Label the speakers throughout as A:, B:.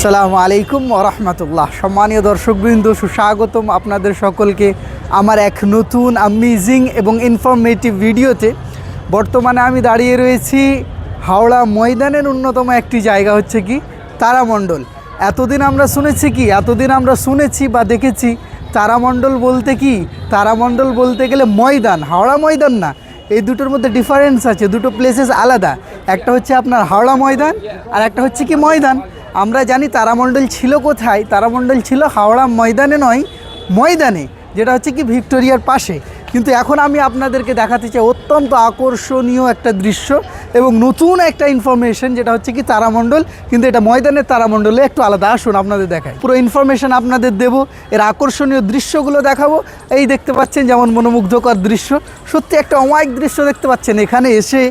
A: আসসালামু আলাইকুম ওরহমতুল্লাহ সম্মানীয় দর্শকবৃন্দ, সুস্বাগতম আপনাদের সকলকে আমার এক নতুন অ্যামেজিং এবং ইনফরমেটিভ ভিডিওতে। বর্তমানে আমি দাঁড়িয়ে রয়েছি হাওড়া ময়দানের অন্যতম একটি জায়গা হচ্ছে কি? তারামণ্ডল। এতদিন আমরা শুনেছি কি? এতদিন আমরা শুনেছি বা দেখেছি তারামণ্ডল বলতে কি? তারামণ্ডল বলতে গেলে ময়দান। হাওড়া ময়দান না। এই দুটোর মধ্যে ডিফারেন্স আছে। দুটো প্লেসেস আলাদা। একটা হচ্ছে আপনার হাওড়া ময়দান আর একটা হচ্ছে কি ময়দান। আমরা জানি তারামণ্ডল ছিল কোথায়? তারামণ্ডল ছিল হাওড়া ময়দানে নয়, ময়দানে, যেটা হচ্ছে কি ভিক্টোরিয়ার পাশে। কিন্তু এখন আমি আপনাদেরকে দেখাতে চাই অত্যন্ত আকর্ষণীয় একটা দৃশ্য এবং নতুন একটা ইনফরমেশন যেটা হচ্ছে কি তারামণ্ডল, কিন্তু এটা ময়দানের তারামণ্ডলে একটু আলাদা। আসুন আপনাদের দেখায় পুরো ইনফরমেশন আপনাদের দেব, এর আকর্ষণীয় দৃশ্যগুলো দেখাবো। এই দেখতে পাচ্ছেন যেমন মনোমুগ্ধকর দৃশ্য। সত্যি একটা অমায়িক দৃশ্য দেখতে পাচ্ছেন। এখানে এসে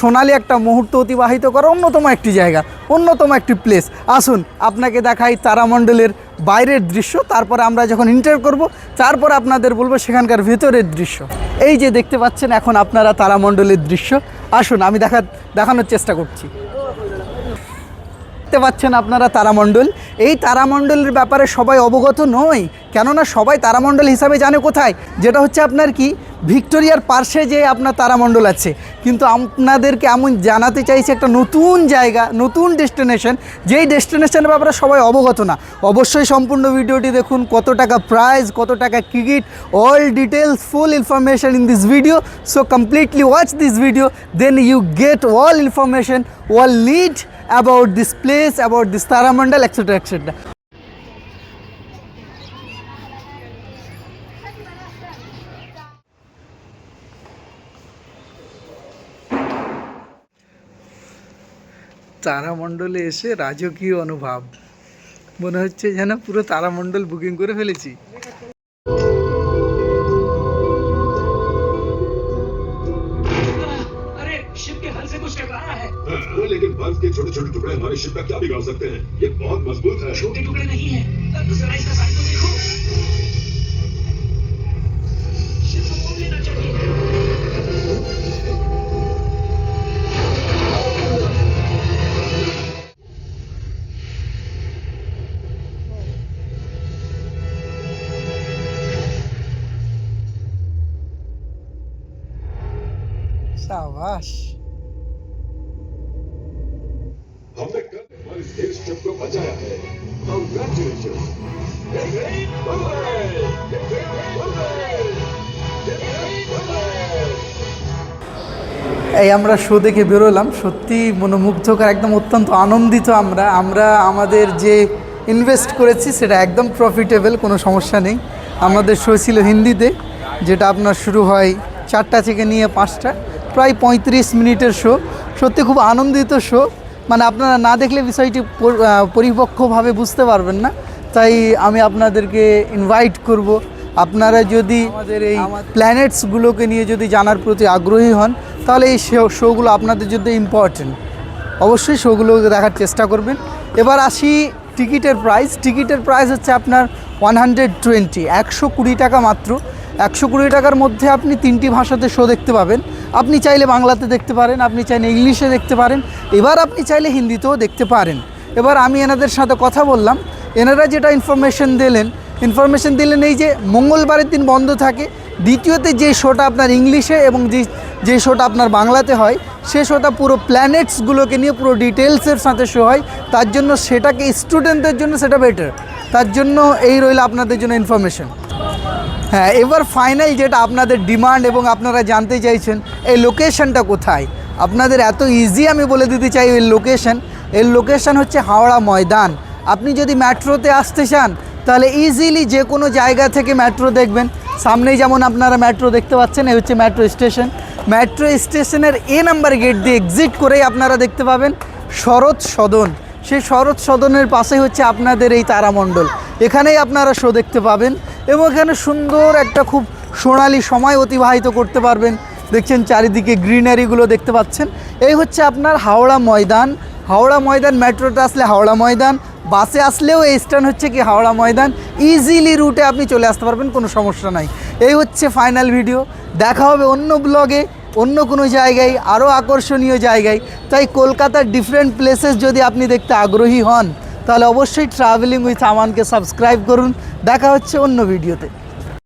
A: সোনালি একটা মুহূর্ত অতিবাহিত করা অন্যতম একটি জায়গা, অন্যতম একটি প্লেস আসুন, আপনাকে দেখাই তারামণ্ডলের বাইরের দৃশ্য, তারপরে আমরা যখন ইন্টার করব, তারপর আপনাদের বলব সেখানকার ভেতরের দৃশ্য। এই যে দেখতে পাচ্ছেন এখন আপনারা তারামণ্ডলের দৃশ্য। আসুন, আমি দেখা দেখানোর চেষ্টা করছি। দেখতে পাচ্ছেন আপনারা তারামণ্ডল এই তারামণ্ডলের ব্যাপারে সবাই অবগত নয় কেননা সবাই তারামণ্ডল হিসাবে জানে কোথায়। যেটা হচ্ছে আপনার কি ভিক্টোরিয়ার পার্শ্বে যে আপনার তারামণ্ডল আছে, কিন্তু আপনাদেরকে এমন জানাতে চাইছি একটা নতুন জায়গা, নতুন ডেস্টিনেশন, যেই ডেস্টিনেশনের ব্যাপারে সবাই অবগত না অবশ্যই সম্পূর্ণ ভিডিওটি দেখুন, কত টাকা প্রাইস কত টাকা ticket all details full information in this video so completely watch this video then you get all information all lead about this place about this তারামণ্ডল etc. etc. তারামণ্ডলে এসে রাজকীয় অনুভব মনে হচ্ছে যেন পুরো তারামণ্ডল বুকিং করে ফেলেছি
B: अरे शिप के हल से कुछ टकराया है
C: हाँ, लेकिन बर्फ के छोटे छोटे टुकड़े हमारे शिप का क्या बिगाड़ सकते हैं ये बहुत मजबूत है
B: छोटे टुकड़े नहीं है
A: সাবাস
C: हमने कल हमारे देश शिप को बचाया है Congratulations! Get ready, Bombay! Get ready, Bombay! Get ready, Bombay!
A: এই আমরা শো দেখে বেরোলাম সত্যি মনোমুগ্ধকর একদম অত্যন্ত আনন্দিত আমরা আমরা আমাদের যে ইনভেস্ট করেছি সেটা একদম প্রফিটেবল কোনো সমস্যা নেই আমাদের শো ছিল হিন্দিতে যেটা আপনার শুরু হয় চারটা থেকে নিয়ে পাঁচটা প্রায় পঁয়ত্রিশ মিনিটের শো সত্যি খুব আনন্দিত শো মানে আপনারা না দেখলে বিষয়টি পর- পরিপক্কভাবে বুঝতে পারবেন না। তাই আমি আপনাদেরকে ইনভাইট করব। আপনারা যদি আমাদের এই প্ল্যানেটসগুলোকে নিয়ে যদি জানার প্রতি আগ্রহী হন, তাহলে এই শোগুলো আপনাদের জন্য ইম্পর্টেন্ট অবশ্যই শোগুলো দেখার চেষ্টা করবেন। এবার আসি টিকিটের প্রাইস টিকিটের প্রাইস হচ্ছে আপনার ওয়ান হান্ড্রেড টোয়েন্টি একশো কুড়ি টাকা মাত্র। একশো কুড়ি টাকার মধ্যে আপনি তিনটি ভাষাতে শো দেখতে পাবেন। আপনি চাইলে বাংলাতে দেখতে পারেন, আপনি চাইলে ইংলিশে দেখতে পারেন, এবার আপনি চাইলে হিন্দিতেও দেখতে পারেন। এবার আমি এনাদের সাথে কথা বললাম, এনারা যেটা ইনফরমেশন দিলেন ইনফরমেশন দিলেন এই যে মঙ্গলবারের দিন বন্ধ থাকে, দ্বিতীয়তে যে শোটা আপনার ইংলিশে এবং যে যে শোটা আপনার বাংলাতে হয়, সে শোটা পুরো প্ল্যানেটসগুলোকে নিয়ে পুরো ডিটেলসের সাথে শো হয়, তার জন্য সেটাকে স্টুডেন্টদের জন্য সেটা বেটার তার জন্য এই রইল আপনাদের জন্য ইনফরমেশন হ্যাঁ এবার ফাইনাল যেটা আপনাদের ডিমান্ড এবং আপনারা জানতে চাইছেন, এই লোকেশনটা কোথায়? আপনাদের এত ইজি আমি বলে দিতে চাই এই লোকেশন এর লোকেশন হচ্ছে হাওড়া ময়দান। আপনি যদি মেট্রোতে আসতে চান, তাহলে ইজিলি যে কোনো জায়গা থেকে মেট্রো দেখবেন। সামনেই যেমন আপনারা মেট্রো দেখতে পাচ্ছেন, এই হচ্ছে মেট্রো স্টেশন। মেট্রো স্টেশনের এ নাম্বার গেট দিয়ে এক্সিট করেই আপনারা দেখতে পাবেন শরৎ সদন। সেই শরৎ সদনের পাশে হচ্ছে আপনাদের এই তারামণ্ডল। এখানেই আপনারা শো দেখতে পাবেন। এবং এখানে সুন্দর একটা খুব সোনালি সময় অতিবাহিত করতে পারবেন। দেখছেন চারিদিকে গ্রিনারিগুলো দেখতে পাচ্ছেন। এই হচ্ছে আপনার হাওড়া ময়দান। হাওড়া ময়দান, মেট্রোতে আসলে হাওড়া ময়দান, বাসে আসলেও এই স্ট্যান্ড হচ্ছে কি হাওড়া ময়দান। ইজিলি রুটে আপনি চলে আসতে পারবেন, কোনো সমস্যা নাই। এই হচ্ছে ফাইনাল ভিডিও দেখা হবে অন্য ব্লগে অন্য কোনো জায়গায়, আরও আকর্ষণীয় জায়গায়। তাই কলকাতার ডিফারেন্ট প্লেসেস যদি আপনি দেখতে আগ্রহী হন তাহলে অবশ্যই ট্রাভেলিং উইথ আমানকে সাবস্ক্রাইব করুন। দেখা হচ্ছে অন্য ভিডিওতে